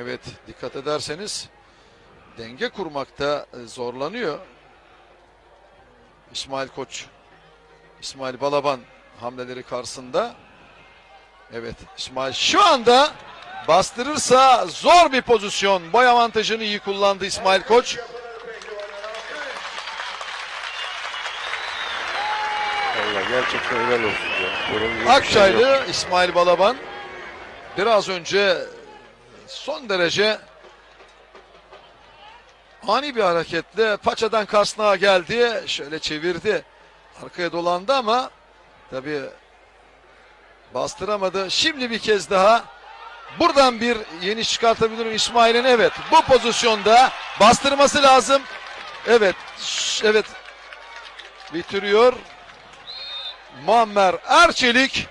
Evet dikkat ederseniz denge kurmakta e, zorlanıyor. İsmail Koç, İsmail Balaban hamleleri karşısında. Evet İsmail şu anda bastırırsa zor bir pozisyon. Boy avantajını iyi kullandı İsmail Koç. Allah gerçekten helal olsun ya. Şey. Akçaylı İsmail Balaban biraz önce son derece ani bir hareketle paçadan kasnağa geldi. Şöyle çevirdi. Arkaya dolandı ama tabii bastıramadı. Şimdi bir kez daha buradan bir yeni çıkartabilirim İsmail'in. Evet bu pozisyonda bastırması lazım. Evet. Evet. Bitiriyor. Muammer Erçelik.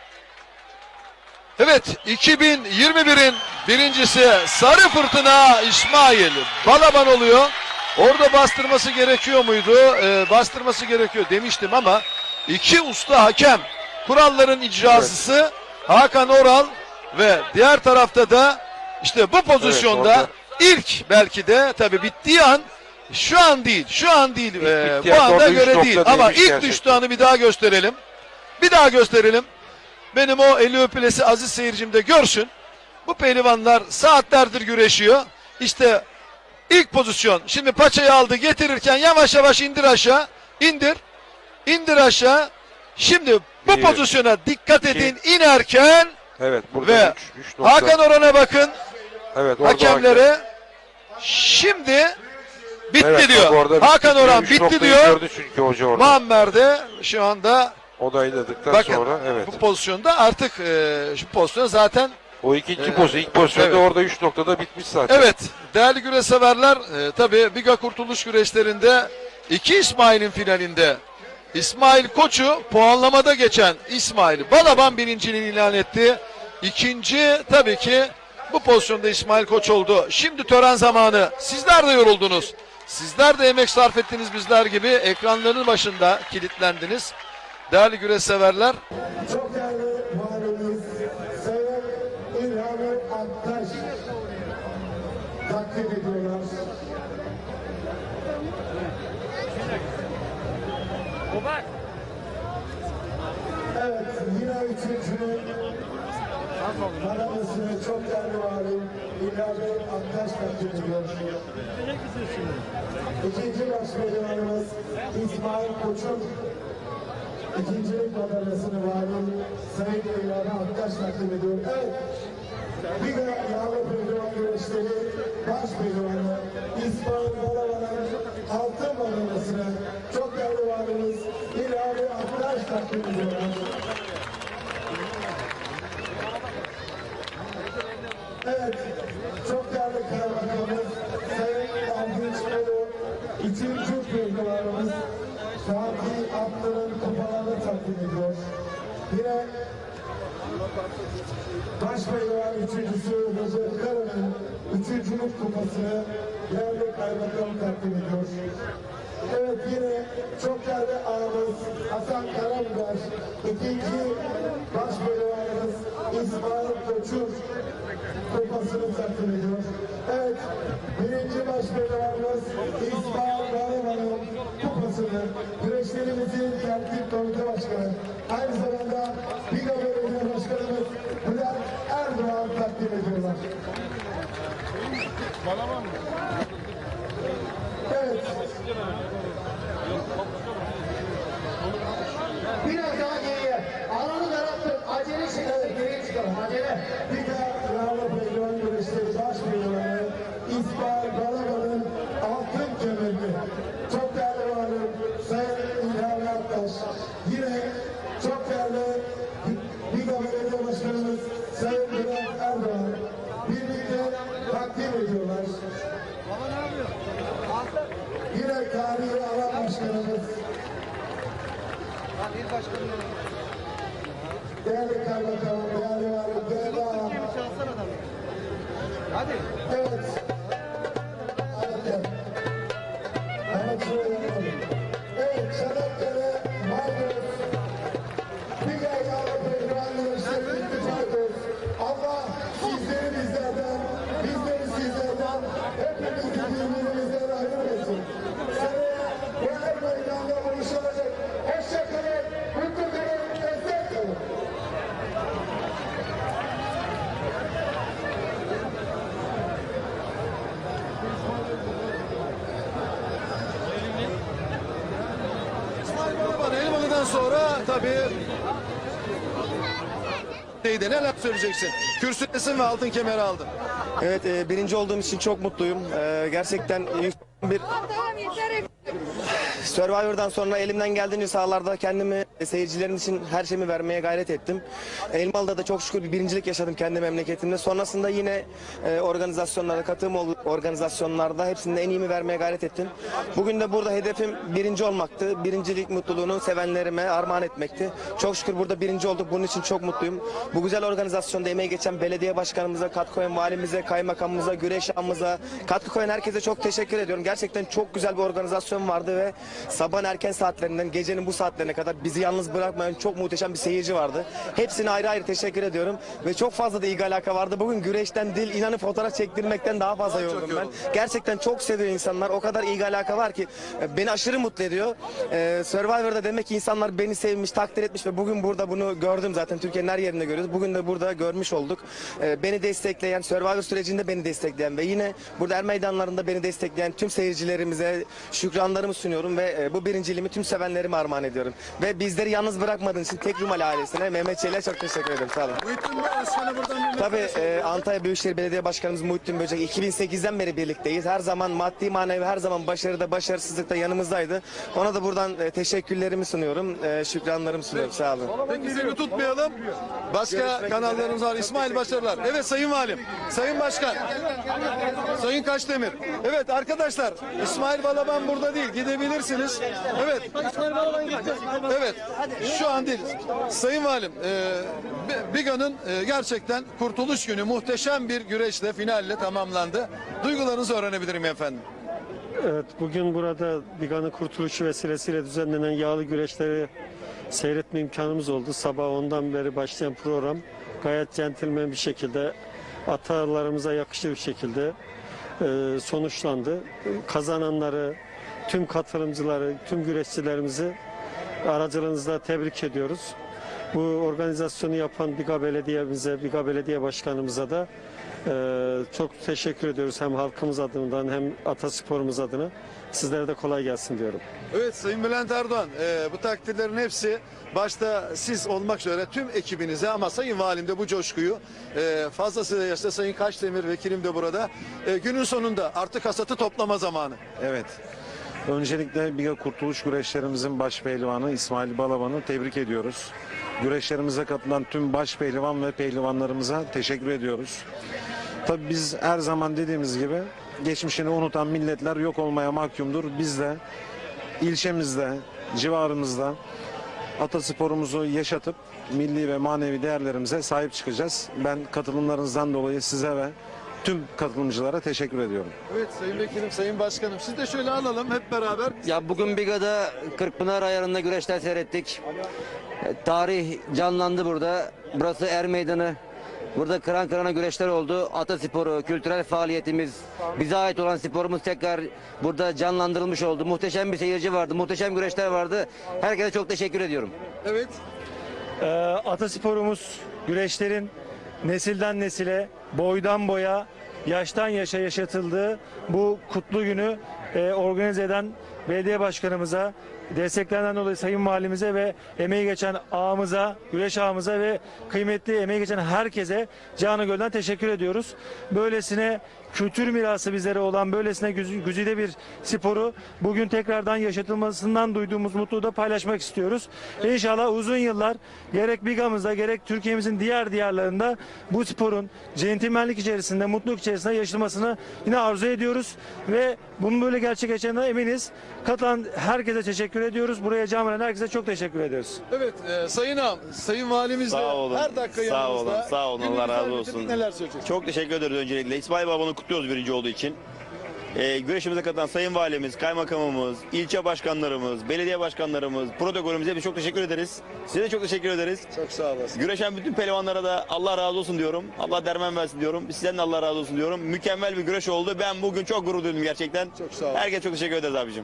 Evet 2021'in birincisi Sarı Fırtına İsmail Balaban oluyor. Orada bastırması gerekiyor muydu? Ee, bastırması gerekiyor demiştim ama iki usta hakem kuralların icracısı Hakan Oral ve diğer tarafta da işte bu pozisyonda orada- ilk belki de tabii bittiği an şu an değil şu an değil ee, bittiği bu an anda göre değil ama ilk gerçekten. düştüğü anı bir daha gösterelim. Bir daha gösterelim. Benim o eli öpülesi aziz seyircim de görsün. Bu pehlivanlar saatlerdir güreşiyor. İşte ilk pozisyon. Şimdi paçayı aldı getirirken yavaş yavaş indir aşağı. İndir. İndir aşağı. Şimdi bu Bir, pozisyona dikkat edin inerken Evet burada ve 3 3 nokta. Hakan Orhan'a bakın. evet, orada Hakemlere. Şimdi bitti Evet, diyor. Hakan bitti. Orhan Üç bitti diyor. Gördü çünkü hoca orada. Muammer de şu anda Odayladıktan bakın sonra evet. bu pozisyonda artık e, şu pozisyon zaten O ikinci Ee, pozisyon, ilk pozisyonda evet. orada 3 noktada bitmiş zaten. Evet, değerli güreş severler, e, tabii Biga Kurtuluş güreşlerinde iki İsmail'in finalinde İsmail Koç'u puanlamada geçen İsmail Balaban birinciliğini ilan etti. İkinci tabii ki bu pozisyonda İsmail Koç oldu. Şimdi tören zamanı. Sizler de yoruldunuz. Sizler de emek sarf ettiniz bizler gibi. Ekranların başında kilitlendiniz. Değerli güreş severler, Çok değerli valimiz Sayın İlhami Aktaş takdim ediyorlar. Evet, yine üçüncünün madalyasını çok değerli valim İlhami Aktaş takdim ediyor. İkinci başkanımız İsmail Koç'un İkincilik madalyasını valim Sayın İlhan'a Aktaş takdim ediyor. Evet. De yağlı pehlivan güreşleri baş pehlivanı İsmail Balaban'ın altın madalyasını çok değerli valimiz İlhan'a Aktaş takdim ediyorlar. Evet, çok değerli kaymakamımız Sayın Erdinç Bolu, üçüncü pehlivanımız Fatih Abdur'un kupalarını takdim ediyor. Yine baş pehlivan üçüncüsü Recep Kara'nın üçüncülük kupasını değerli kaymakam takdim ediyor. Evet yine çok değerli ağamız Hasan Karabiber, ikinci baş pehlivanımız İsmail Koçur kupasını takdim ediyor. Evet, birinci baş pehlivanımız İsmail Balaban'ın kupasını güreşlerimizin tertip komite başkanı, aynı zamanda Biga Belediye Başkanımız takdim ediyorlar. Evet. Biraz daha geriye. Alanı daraltın. Acele şekilde geriye çıkalım. Acele. Biga Yağlı Pehlivan Güreşleri baş pehlivanı İsmail Balaban'ın altın kemerini çok değerli varım Sayın İlhan Aktaş. Yine çok değerli Sayın Bülent Erdoğan birlikte takdim ediyorlar. Yine tarihi alan başkanımız Değerli kaymakamım, değerli valim, değerli ağam. Evet. Sonra tabii Neydi neler söyleyeceksin? Kürsüdesin ve altın kemeri aldın. Evet e, birinci olduğum için çok mutluyum. E, gerçekten bir Survivor'dan sonra elimden geldiğince sahalarda kendimi e, seyircilerim için her şeyimi vermeye gayret ettim. Elmalı'da da çok şükür bir birincilik yaşadım kendi memleketimde. Sonrasında yine e, organizasyonlarda, katılım ol- organizasyonlarda hepsinde en iyimi vermeye gayret ettim. Bugün de burada hedefim birinci olmaktı. Birincilik mutluluğunu sevenlerime armağan etmekti. Çok şükür burada birinci olduk. Bunun için çok mutluyum. Bu güzel organizasyonda emeği geçen belediye başkanımıza, katkı koyan valimize, kaymakamımıza, güreş ağamıza, katkı koyan herkese çok teşekkür ediyorum. Gerçekten çok güzel bir organizasyon vardı ve sabahın erken saatlerinden gecenin bu saatlerine kadar bizi yalnız bırakmayan çok muhteşem bir seyirci vardı. Hepsine ayrı ayrı teşekkür ediyorum ve çok fazla da ilgi alaka vardı. Bugün güreşten değil inanın fotoğraf çektirmekten daha fazla yoruldum ben. Gerçekten çok seviyor insanlar. O kadar ilgi alaka var ki e, beni aşırı mutlu ediyor. Ee, Survivor'da demek ki insanlar beni sevmiş, takdir etmiş ve bugün burada bunu gördüm zaten. Türkiye'nin her yerinde görüyoruz. Bugün de burada görmüş olduk. Ee, beni destekleyen, Survivor sürecinde beni destekleyen ve yine burada er meydanlarında beni destekleyen tüm seyircilerimize şükranlarımı sunuyorum ve e, bu birinciliğimi tüm sevenlerime armağan ediyorum. Ve bizleri yalnız bırakmadığın için Tek Rumal ailesine, Mehmet Çelik'e çok teşekkür ederim. Sağ olun. Muhittin Başkan'a buradan Tabii e, Antalya Büyükşehir Belediye Başkanımız Muhittin Böcek 2008'den beri birlikteyiz. Her zaman maddi manevi her zaman başarıda başarısızlıkta yanımızdaydı. Ona da buradan e, teşekkürlerimi sunuyorum. E, şükranlarımı sunuyorum. Sağ olun. Peki seni tutmayalım. Başka kanallarımız var. İsmail Başarılar. Evet Sayın Valim. Sayın Başkan. Sayın Kaşdemir. Evet arkadaşlar İsmail Balaban burada değil. Gidebilirsiniz. Evet. Evet. Şu an değil. Sayın Valim. E, Bi- Biga'nın e, gerçekten kurtuluş günü muhteşem bir güreşle finalle tamamlandı. Duygularınızı öğrenebilirim efendim. Evet, bugün burada Biga'nın kurtuluşu vesilesiyle düzenlenen yağlı güreşleri seyretme imkanımız oldu. Sabah ondan beri başlayan program gayet centilmen bir şekilde atalarımıza yakışır bir şekilde e, sonuçlandı. Kazananları, tüm katılımcıları, tüm güreşçilerimizi aracılığınızla tebrik ediyoruz. Bu organizasyonu yapan Biga Belediye'mize, Biga Belediye Başkanımıza da e, çok teşekkür ediyoruz hem halkımız adından hem atasporumuz adına. Sizlere de kolay gelsin diyorum. Evet Sayın Bülent Erdoğan e, bu takdirlerin hepsi başta siz olmak üzere tüm ekibinize ama Sayın Valim de bu coşkuyu e, fazlasıyla yaşta Sayın Kaşdemir vekilim de burada. E, günün sonunda artık hasatı toplama zamanı. Evet. Öncelikle Biga Kurtuluş Güreşlerimizin baş pehlivanı İsmail Balaban'ı tebrik ediyoruz. Güreşlerimize katılan tüm baş pehlivan ve pehlivanlarımıza teşekkür ediyoruz. Tabii biz her zaman dediğimiz gibi geçmişini unutan milletler yok olmaya mahkumdur. Biz de ilçemizde, civarımızda atasporumuzu yaşatıp milli ve manevi değerlerimize sahip çıkacağız. Ben katılımlarınızdan dolayı size ve tüm katılımcılara teşekkür ediyorum. Evet Sayın Vekilim, Sayın Başkanım siz de şöyle alalım hep beraber. Ya bugün Biga'da Kırkpınar ayarında güreşler seyrettik. E, Tarih canlandı burada. Burası Er Meydanı. Burada kıran kırana güreşler oldu. Atasporu, kültürel faaliyetimiz, bize ait olan sporumuz tekrar burada canlandırılmış oldu. Muhteşem bir seyirci vardı, muhteşem güreşler vardı. Herkese çok teşekkür ediyorum. Evet. Ee, atasporumuz güreşlerin nesilden nesile, boydan boya, yaştan yaşa yaşatıldığı bu kutlu günü e, organize eden belediye başkanımıza, desteklerinden dolayı sayın valimize ve emeği geçen ağamıza, güreş ağamıza ve kıymetli emeği geçen herkese canı gölden teşekkür ediyoruz. Böylesine kültür mirası bizlere olan böylesine güz- güzide bir sporu bugün tekrardan yaşatılmasından duyduğumuz mutluluğu da paylaşmak istiyoruz. İnşallah uzun yıllar gerek Biga'mızda gerek Türkiye'mizin diğer diyarlarında bu sporun centilmenlik içerisinde, mutluluk içerisinde yaşanmasını yine arzu ediyoruz ve bunun böyle gerçekleşeceğine eminiz. Katılan herkese teşekkür ediyoruz. Buraya cam veren herkese çok teşekkür ediyoruz. Evet e, Sayın Ağam, Sayın Valimiz de Sağ olun. her dakika Sağ yanımızda. olun, sağ olun. Allah razı olsun. Neler? Çok teşekkür ederiz öncelikle. İsmail Baba'nı kutluyoruz birinci olduğu için. Ee, güreşimize katılan sayın valimiz, kaymakamımız, ilçe başkanlarımız, belediye başkanlarımız, protokolümüze biz çok teşekkür ederiz. Size de çok teşekkür ederiz. Çok sağ olasın. Güreşen bütün pehlivanlara da Allah razı olsun diyorum. Allah derman versin diyorum. Sizden de Allah razı olsun diyorum. Mükemmel bir güreş oldu. Ben bugün çok gurur duydum gerçekten. Çok sağ olun. Herkese çok teşekkür ederiz abicim.